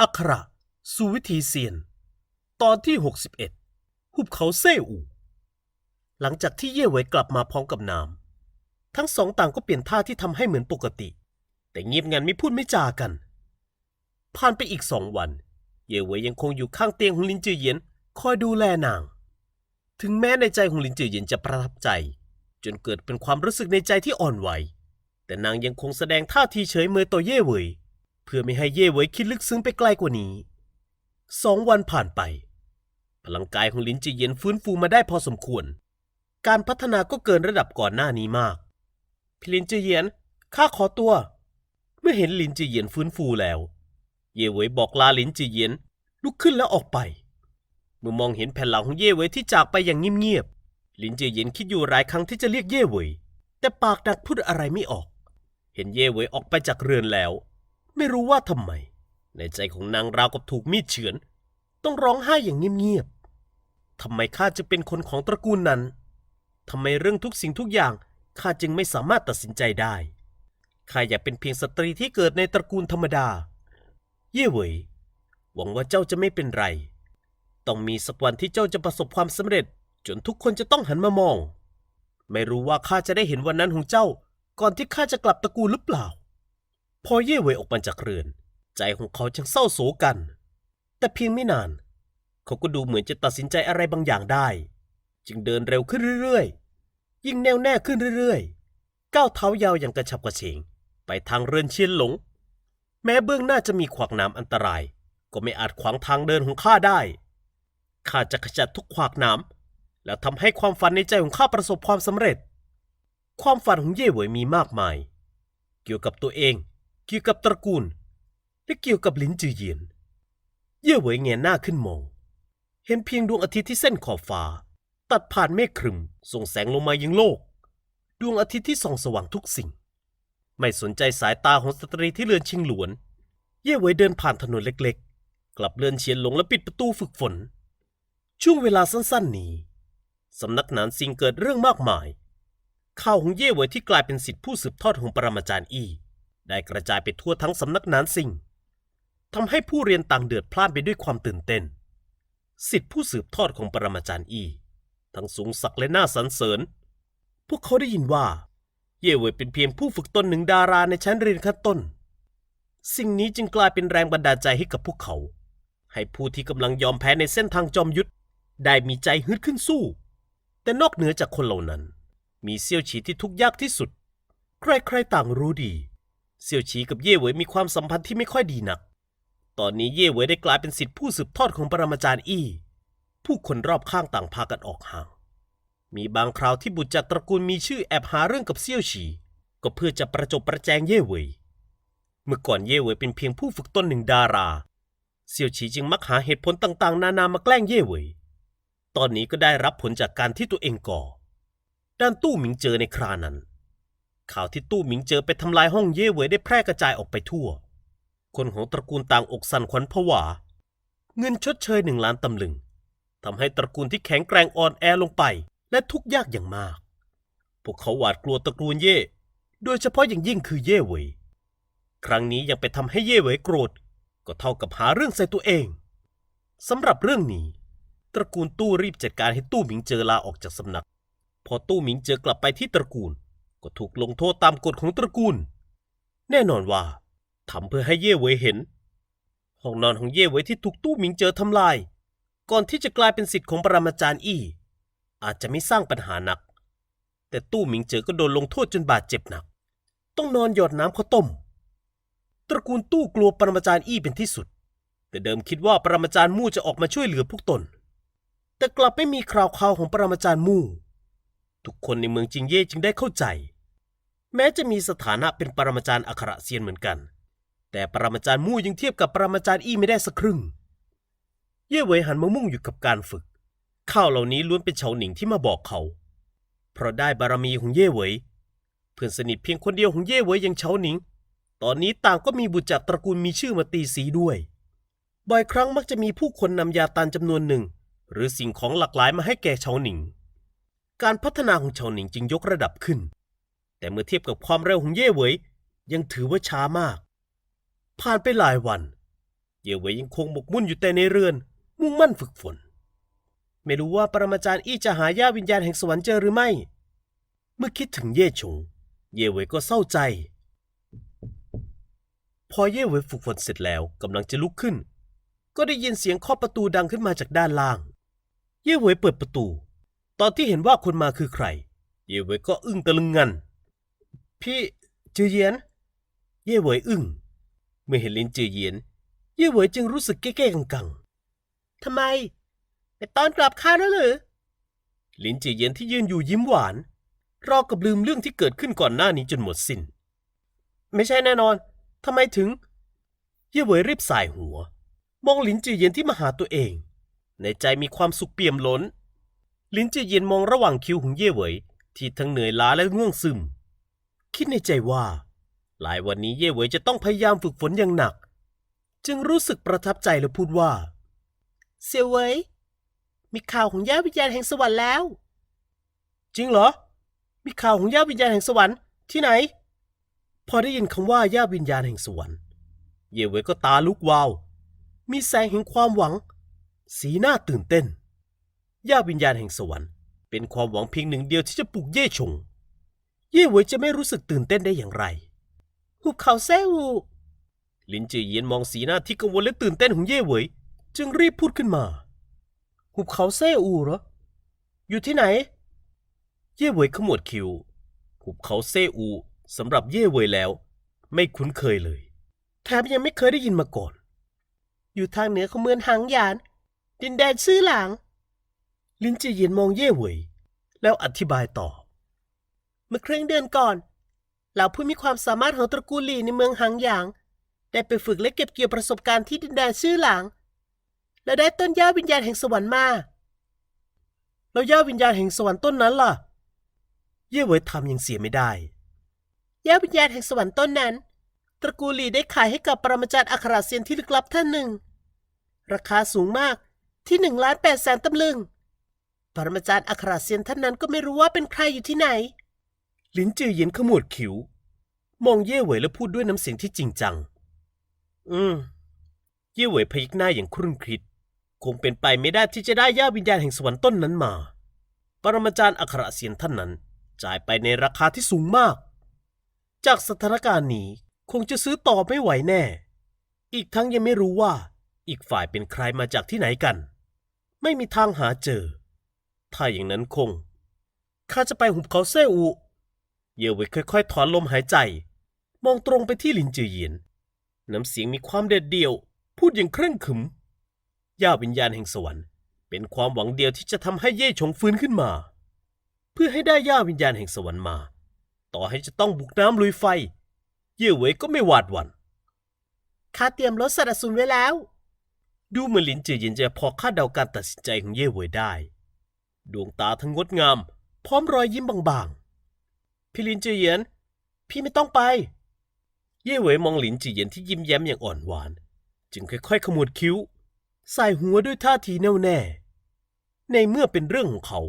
อัคระสู่วิธีเซียน ตอนที่ 61 หุบเขาเซอู หลังจากที่เย่เหวยกลับมาพร้อมกับนามทั้งสองต่างก็เปลี่ยนท่าที่ทำให้เหมือนปกติ แต่เงียบงันไม่พูดไม่จากัน ผ่านไปอีกสองวัน เย่เหวยยังคงอยู่ข้างเตียงของลินจือเยียนคอยดูแลนาง ถึงแม้ในใจของลินจือเยียนจะประทับใจ จนเกิดเป็นความรู้สึกในใจที่อ่อนไหว แต่นางยังคงแสดงท่าทีเฉยเมยต่อเย่เหวย เพื่อไม่ให้เย่เหวยคิดลึกซึ้งไปไกลกว่านี้สองวันผ่านไป พลังกายของลินจือเย็นฟื้นฟูมาได้พอสมควร การพัฒนาก็เกินระดับก่อนหน้านี้มาก พี่ลินจือเย็นข้าขอตัว เมื่อเห็นลินจือเย็นฟื้นฟูแล้ว เย่เหวยบอกลาลินจือเย็นลุกขึ้นแล้วออกไป เมื่อมองเห็นแผ่นหลังของเย่เหวยที่จากไปอย่างเงียบๆลินจือเย็นคิดอยู่หลายครั้งที่จะเรียกเย่เหวยแต่ปากดักพูดอะไรไม่ออก เห็นเย่เหวยออกไปจากเรือนแล้ว ไม่รู้ว่าทำไม ในใจของนางราวกับถูกมีดเฉือน ต้องร้องไห้อย่างเงียบๆทำไมข้าจะเป็นคนของตระกูลนั้นทำไมเรื่องทุกสิ่งทุกอย่างข้าจึงไม่สามารถตัดสินใจได้ข้าอยากเป็นเพียงสตรีที่เกิดในตระกูลธรรมดา เย่เวยหวังว่าเจ้าจะไม่เป็นไร ต้องมีสักวันที่เจ้าจะประสบความสำเร็จ จนทุกคนจะต้องหันมามอง ไม่รู้ว่าข้าจะได้เห็นวันนั้นของเจ้า ก่อนที่ข้าจะกลับตระกูลหรือเปล่า พอเย่เวยออกมาจากเรือน ใจของเขาจึงเศร้าโศกกัน แต่เพียงไม่นาน เขาก็ดูเหมือนจะตัดสินใจอะไรบางอย่างได้ จึงเดินเร็วขึ้นเรื่อยๆ ยิ่งแน่วแน่ขึ้นเรื่อยๆ ก้าวเท้ายาวอย่างกระฉับกระเฉงไปทางเรือนเชียนหลง แม้เบื้องหน้าจะมีขวากหน้ำอันตราย ก็ไม่อาจขวางทางเดินของข้าได้ข้าจะขจัดทุกขวากหน้ำแล้วทำให้ความฝันในใจของข้าประสบความสำเร็จ ความฝันของเย่เหวยมีมากมาย เกี่ยวกับตัวเอง เกี่ยวกับตระกูล และเกี่ยวกับลินจือเยียน เย่เหวยเงยหน้าขึ้นมอง เห็นเพียงดวงอาทิตย์ที่เส้นขอบฟ้า ตัดผ่านเมฆครึมส่งแสงลงมายังโลก ดวงอาทิตย์ที่ส่องสว่างทุกสิ่ง ไม่สนใจสายตาของสตรีที่เลือนชิงหลวน เย่เหวยเดินผ่านถนนเล็กๆ กลับเลือนเฉียนหลงและปิดประตูฝึกฝน ช่วงเวลาสั้นๆนี้สำนักหนานซิงเกิดเรื่องมากมายข่าวของเย่เหวยที่กลายเป็นสิทธิผู้สืบทอดของปรมาจารย์อี้ ได้กระจายไปทั่วทั้งสำนักนานซิงทำให้ผู้เรียนต่างเดือดพล่านไปด้วยความตื่นเต้น สิทธิผู้สืบทอดของปรมาจารย์อี ทั้งสูงศักดิ์และน่าสรรเสริญ พวกเขาได้ยินว่า เย่เวยเป็นเพียงผู้ฝึกตนหนึ่งดาราในชั้นเรียนขั้นต้น สิ่งนี้จึงกลายเป็นแรงบันดาลใจให้กับพวกเขา ให้ผู้ที่กำลังยอมแพ้ในเส้นทางจอมยุทธได้มีใจฮึดขึ้นสู้ แต่นอกเหนือจากคนเหล่านั้น มีเซี่ยวฉีที่ทุกยากที่สุด ใครๆต่างรู้ดี เซี่ยวฉีกับเย่เหวยมีความสัมพันธ์ที่ไม่ค่อยดีนัก ตอนนี้เย่เหวยได้กลายเป็นสิทธิผู้สืบทอดของปรมาจารย์อี้ ผู้คนรอบข้างต่างพากันออกห่าง มีบางคราวที่บุตรจากตระกูลมีชื่อแอบหาเรื่องกับเซี่ยวฉี ก็เพื่อจะประจบประแจงเย่เหวย เมื่อก่อนเย่เหวยเป็นเพียงผู้ฝึกต้นหนึ่งดารา เซี่ยวฉีจึงมักหาเหตุผลต่างๆ นานามาแกล้งเย่เหวย ตอนนี้ก็ได้รับผลจากการที่ตัวเองก่อ ด้านตู้หมิงเจอในครานั้น ข่าวที่ตู้หมิงเจอไปทำลายห้องเย่เหวยได้แพร่กระจายออกไปทั่ว คนของตระกูลต่างอกสั่นขวัญผวา เงินชดเชยหนึ่งล้านตำลึงทำให้ตระกูลที่แข็งแกร่งอ่อนแอลงไป และทุกข์ยากอย่างมาก พวกเขาหวาดกลัวตระกูลเย่ โดยเฉพาะอย่างยิ่งคือเย่เหวยครั้งนี้ยังไปทำให้เย่เหวยโกรธ ก็เท่ากับหาเรื่องใส่ตัวเองสำหรับเรื่องนี้ ตระกูลตู้รีบจัดการให้ตู้หมิงเจอลาออกจากสำนัก พอตู้หมิงเจอกลับไปที่ตระกูล ก็ถูกลงโทษตามกฎของตระกูล แน่นอนว่าทำเพื่อให้เย่เวยเห็น ห้องนอนของเย่เวยที่ถูกตู้หมิงเจอทำลาย ก่อนที่จะกลายเป็นสิทธิ์ของปรมาจารย์อี้ อาจจะไม่สร้างปัญหาหนัก แต่ตู้หมิงเจอก็โดนลงโทษจนบาดเจ็บหนัก ต้องนอนหยอดน้ำข้าวต้ม ตระกูลตู้กลัวปรมาจารย์อี้เป็นที่สุด แต่เดิมคิดว่าปรมาจารย์มู่จะออกมาช่วยเหลือพวกตน แต่กลับไม่มีคราวข่าวของปรมาจารย์มู่ ทุกคนในเมืองจิงเย่จึงได้เข้าใจ แม้จะมีสถานะเป็นปรมาจารย์อัครเซียนเหมือนกัน แต่ปรมาจารย์มู่ยังเทียบกับปรมาจารย์อี้ไม่ได้สักครึ่ง เย่เหวยหันมามุ่งอยู่กับการฝึก ข้าวเหล่านี้ล้วนเป็นเฉาหนิงที่มาบอกเขา เพราะได้บารมีของเย่เหวยเพื่อนสนิทเพียงคนเดียวของเย่เหวยยังเฉาหนิง ตอนนี้ต่างก็มีบุตรจากตระกูลมีชื่อมาตีสีด้วย บ่อยครั้งมักจะมีผู้คนนำยาตานจำนวนหนึ่ง หรือสิ่งของหลากหลายมาให้แก่เฉาหนิง การพัฒนาของเฉาหนิงจึงยกระดับขึ้น แต่เมื่อเทียบกับความเร็วของเย่เหวยยังถือว่าช้ามาก ผ่านไปหลายวัน เย่เหวยยังคงหมกมุ่นอยู่แต่ในเรือน มุ่งมั่นฝึกฝน ไม่รู้ว่าปรมาจารย์อี้จะหาย่าวิญญาณแห่งสวรรค์เจอหรือไม่ เมื่อคิดถึงเย่ชง เย่เหวยก็เศร้าใจ พอเย่เหวยฝึกฝนเสร็จแล้วกำลังจะลุกขึ้น ก็ได้ยินเสียงเคาะประตูดังขึ้นมาจากด้านล่าง เย่เหวยเปิดประตู ตอนที่เห็นว่าคนมาคือใคร เย่เหวยก็อึ้งตะลึงงัน พี่จือเยียน เย่เหวยอึ้งเมื่อเห็นลินจือเยียน เย่เหวยจึงรู้สึกเก้ๆกังๆทำไมไปตอนกลับข้าแล้วหรือลินจือเยียนที่ยืนอยู่ยิ้มหวานรอกับลืมเรื่องที่เกิดขึ้นก่อนหน้านี้จนหมดสิน้น ไม่ใช่แน่นอนทำไมถึง เย่เหวยรีบสายหัว มองหลินจือเย็นที่มาหาตัวเอง ในใจมีความสุขเปี่ยมล้นหลินจือเย็นมองระหว่างคิ้วของเย่เหวยที่ทั้งเหนื่อยล้าและง่วงซึม คิดในใจว่า หลายวันนี้เย่เหวยจะต้องพยายามฝึกฝนอย่างหนัก จึงรู้สึกประทับใจและพูดว่า เสี่ยวเหวยมีข่าวของย่าวิญญาณแห่งสวรรค์แล้ว จริงเหรอ มีข่าวของย่าวิญญาณแห่งสวรรค์ที่ไหน พอได้ยินคำว่าย่าวิญญาณแห่งสวรรค์ เย่เหวยก็ตาลุกวาว มีแสงแห่งความหวัง สีหน้าตื่นเต้นย่าวิญญาณแห่งสวรรค์ เป็นความหวังเพียงหนึ่งเดียวที่จะปลุกเย่ชง เย่เหวยจะไม่รู้สึกตื่นเต้นได้อย่างไรหุบเขาแซ่อูลินจือเยียนมองสีหน้าที่กังวลและตื่นเต้นของเย่เหวยจึงรีบพูดขึ้นมา หุบเขาแซ่อูเหรอ อยู่ที่ไหน เย่เหวยขมวดคิ้วหุบเขาเซอูสำหรับเย่เหวยแล้ว ไม่คุ้นเคยเลย แถมยังไม่เคยได้ยินมาก่อน อยู่ทางเหนือของเมืองหางหยาน ดินแดนซื่อหลาง ลินจีเยียนมองเย่เหวยแล้วอธิบายต่อ เมื่อครึ่งเดือนก่อน เหล่าผู้มีความสามารถของตระกูลหลีในเมืองหางหยาง ได้ไปฝึกและเก็บเกี่ยวประสบการณ์ที่ดินแดนซื่อหลาง และได้ต้นย่าวิญญาณแห่งสวรรค์มา แล้วย่าวิญญาณแห่งสวรรค์ต้นนั้นล่ะ เย่เหวยทำยังเสียไม่ได้ ย่าวิญญาณแห่งสวรรค์ต้นนั้น ตระกูลหลีได้ขายให้กับปรมาจารย์อัครเซียนที่ลึกลับท่านหนึ่ง ราคาสูงมากที่หนึ่งล้านแปดแสนตำลึง ปรมาจารย์อัครเซียนท่านนั้นก็ไม่รู้ว่าเป็นใครอยู่ที่ไหน ลินจือเย็นขมวดคิ้ว มองเย่เหวยแล้วพูดด้วยน้ำเสียงที่จริงจัง อืม เย่เหวยพยักหน้าอย่างครุ่นคิด คงเป็นไปไม่ได้ที่จะได้ย่าวิญญาณแห่งสวรรค์ต้นนั้นมา ปรมาจารย์อัครเซียนท่านนั้น จ่ายไปในราคาที่สูงมาก จากสถานการณ์นี้คงจะซื้อต่อไม่ไหวแน่ อีกทั้งยังไม่รู้ว่า อีกฝ่ายเป็นใครมาจากที่ไหนกัน ไม่มีทางหาเจอ ถ้าอย่างนั้นคง ข้าจะไปหุบเขาเซอู เย่เหวยค่อยๆ ถอนลมหายใจ มองตรงไปที่ลินจือเยียน น้ำเสียงมีความเด็ดเดี่ยว พูดอย่างเคร่งขรึมย่าวิญญาณแห่งสวรรค์ เป็นความหวังเดียวที่จะทำให้เย่ชงฟื้นขึ้นมา เพื่อให้ได้ย่าวิญญาณแห่งสวรรค์มา ต่อให้จะต้องบุกน้ำลุยไฟ เย่เหวยก็ไม่หวาดหวั่นข้าเตรียมรถสัตว์อสูรไว้แล้ว ดูเหมือนลินจือเย็นจะพอคาดเดาการตัดสินใจของเย่เหวยได้ ดวงตาทั้งงดงาม พร้อมรอยยิ้มบางๆ พี่ลินจือเย็นพี่ไม่ต้องไป เย่เหวยมองหลินจือเย็นที่ยิ้มแย้มอย่างอ่อนหวาน จึงค่อยๆขมวดคิ้ว ใส่หัวด้วยท่าทีแน่วแน่ ในเมื่อเป็นเรื่องของเขา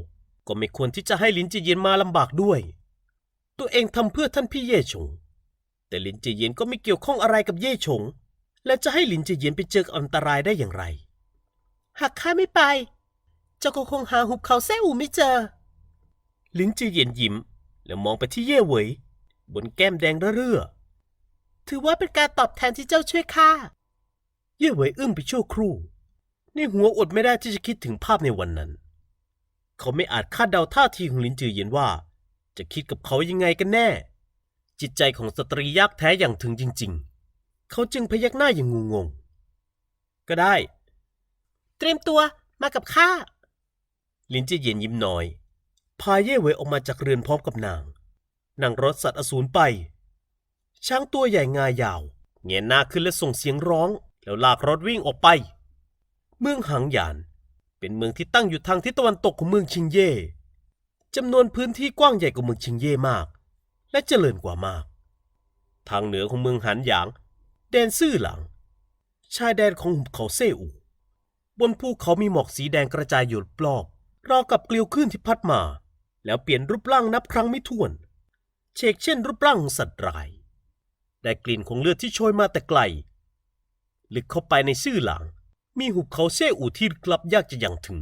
ก็ไม่ควรที่จะให้ลินจือเย็นมาลำบากด้วย ตัวเองทำเพื่อท่านพี่เย่ชง แต่ลินจือเย็นก็ไม่เกี่ยวข้องอะไรกับเย่ชง และจะให้ลินจือเย็นไปเจออันตรายได้อย่างไร หากข้าไม่ไป เจ้าก็คงหาหุบเขาแซ่อูไม่เจอลินจือเย็นยิ้ม แล้วมองไปที่เย่เหวยบนแก้มแดงระเรื่อถือว่าเป็นการตอบแทนที่เจ้าช่วยข้า เย่เหวยอึ้งไปชั่วครู่ในหัวอดไม่ได้ที่จะคิดถึงภาพในวันนั้น เขาไม่อาจคาดเดาท่าทีของลินจือเย็นว่า จะคิดกับเขายังไงกันแน่ จิตใจของสตรียากแท้อย่างถึงจริง ๆ เขาจึงพยักหน้าอย่างงงๆก็ได้ เตรียมตัวมากับข้าลินจือเย็นยิ้มน้อย พาเย่เหวออกมาจากเรือนพร้อมกับนางนั่งรถสัตว์อสูรไป ช้างตัวใหญ่งายาวเงยหน้าขึ้นและส่งเสียงร้อง แล้วลากรถวิ่งออกไป เมืองหางหยาน เป็นเมืองที่ตั้งอยู่ทางทิศตะวันตกของเมืองชิงเย่จำนวนพื้นที่กว้างใหญ่กว่าเมืองชิงเย่มาก และเจริญกว่ามาก ทางเหนือของเมืองหันหยาง แดนซื่อหลัง ชายแดนของหุบเขาเซ่อูบนภูเขามีหมอกสีแดงกระจายอยู่รอบราวกับเกลียวคลื่นที่พัดมา แล้วเปลี่ยนรูปร่างนับครั้งไม่ถ้วน เชกเช่นรูปร่างสัตว์ร้าย ได้กลิ่นของเลือดที่โชยมาแต่ไกล ลึกเข้าไปในชื่อหลางมีหุบเขาเซ่อูที่กลับยากจะยังถึง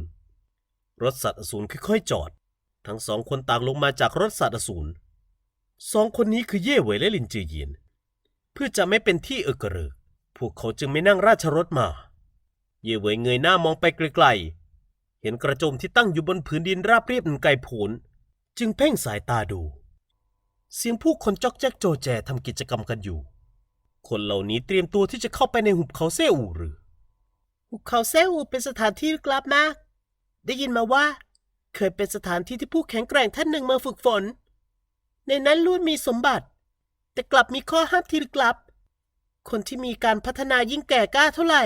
รถสัตว์อสูรค่อยๆจอด ทั้งสองคนต่างลงมาจากรถสัตว์อสูรสองคนนี้คือเย่เหวยและลินจือเยียน เพื่อจะไม่เป็นที่เอกระเริกพวกเขาจึงไม่นั่งราชรถมา เย่เหวยเงยหน้ามองไปไกลๆ เห็นกระโจมที่ตั้งอยู่บนผืนดินราบเรียบอันไกลโพ้น จึงเพ่งสายตาดู เสียงผู้คนจอกแจ๊กโจแจทำกิจกรรมกันอยู่ คนเหล่านี้เตรียมตัวที่จะเข้าไปในหุบเขาเซอูหรือ หุบเขาเซอูเป็นสถานที่ลึกลับมาก ได้ยินมาว่า เคยเป็นสถานที่ที่ผู้แข็งแกร่งท่านหนึ่งมาฝึกฝน ในนั้นล้วนมีสมบัติ แต่กลับมีข้อห้ามที่ลึกลับ คนที่มีการพัฒนายิ่งแก่กล้าเท่าไหร่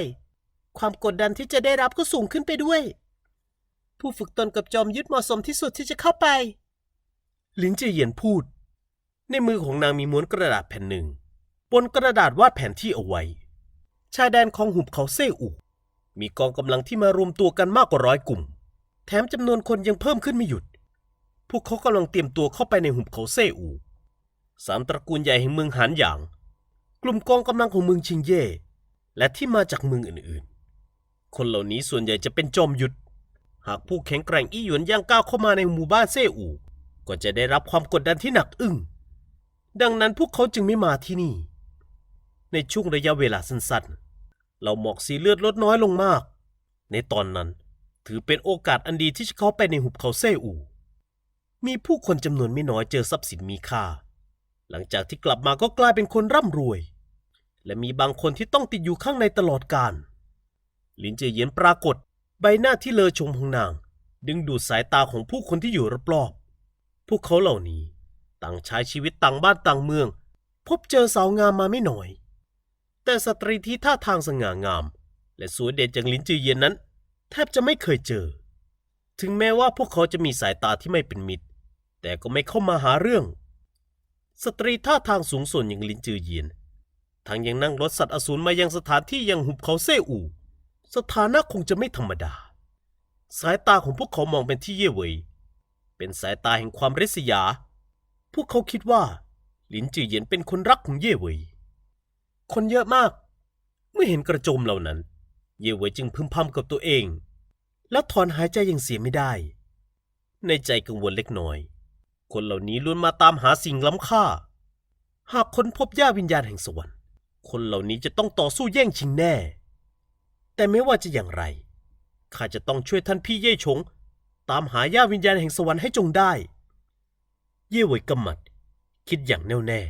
ความกดดันที่จะได้รับก็สูงขึ้นไปด้วย ผู้ฝึกตนกับจอมยุทธเหมาะสมที่สุดที่จะเข้าไป ลินเจียเหยียนพูด ในมือของนางมีม้วนกระดาษแผ่นหนึ่งบนกระดาษวาดแผนที่เอาไว้ ชายแดนของหุบเขาเซ่อูมีกองกำลังที่มารวมตัวกันมากกว่าร้อยกลุ่ม แถมจำนวนคนยังเพิ่มขึ้นไม่หยุด พวกเขากำลังเตรียมตัวเข้าไปในหุบเขาเซ่อู สามตระกูลใหญ่แห่งเมืองหานหยาง กลุ่มกองกำลังของเมืองชิงเย่ และที่มาจากเมืองอื่นๆ คนเหล่านี้ส่วนใหญ่จะเป็นจอมยุทธหากผู้แข็งแกร่งอี้หยวนย่างก้าวเข้ามาในหมู่บ้านเซ่อู ก็จะได้รับความกดดันที่หนักอึ้ง ดังนั้นพวกเขาจึงไม่มาที่นี่ ในช่วงระยะเวลาสั้นๆ เราหมอกสีเลือดลดน้อยลงมาก ในตอนนั้นถือเป็นโอกาสอันดีที่จะเข้าไปในหุบเขาเซ่อู มีผู้คนจำนวนไม่น้อยเจอทรัพย์สินมีค่า หลังจากที่กลับมาก็กลายเป็นคนร่ำรวย และมีบางคนที่ต้องติดอยู่ข้างในตลอดกาล ลินเจยเยียนปรากฏ ใบหน้าที่เลอชมของนาง ดึงดูดสายตาของผู้คนที่อยู่รอบๆ พวกเขาเหล่านี้ต่างใช้ชีวิตต่างบ้านต่างเมือง พบเจอสาวงามมาไม่หน้อย แต่สตรีที่ท่าทางสง่างาม และสวยเด่นจากลินจือเยียนนั้น แทบจะไม่เคยเจอ ถึงแม้ว่าพวกเขาจะมีสายตาที่ไม่เป็นมิตร แต่ก็ไม่เข้ามาหาเรื่อง สตรีท่าทางสูงส่วนอย่างลินจือเยียนทั้งยังนั่งรถสัตว์อสูรมายังสถานที่ยังหุบเขาเซ่อูสถานะคงจะไม่ธรรมดา สายตาของพวกเขามองเป็นที่เย่เวย เป็นสายตาแห่งความริษยา พวกเขาคิดว่า หลินจือเหยียนเป็นคนรักของเย่เวย คนเยอะมาก เมื่อเห็นกระโจมเหล่านั้น เย่เวยจึงพึมพำกับตัวเอง แล้วถอนหายใจอย่างเสียไม่ได้ ในใจกังวลเล็กน้อย คนเหล่านี้ล้วนมาตามหาสิ่งล้ำค่า หากค้นพบย่าวิญญาณแห่งสวรรค์ คนเหล่านี้จะต้องต่อสู้แย่งชิงแน่ แต่ไม่ว่าจะอย่างไรข้าจะต้องช่วยท่านพี่เย่ชง ตามหาย่าวิญญาณแห่งสวรรค์ให้จงได้ เย่เหวยกำหมัด คิดอย่างแน่วแน่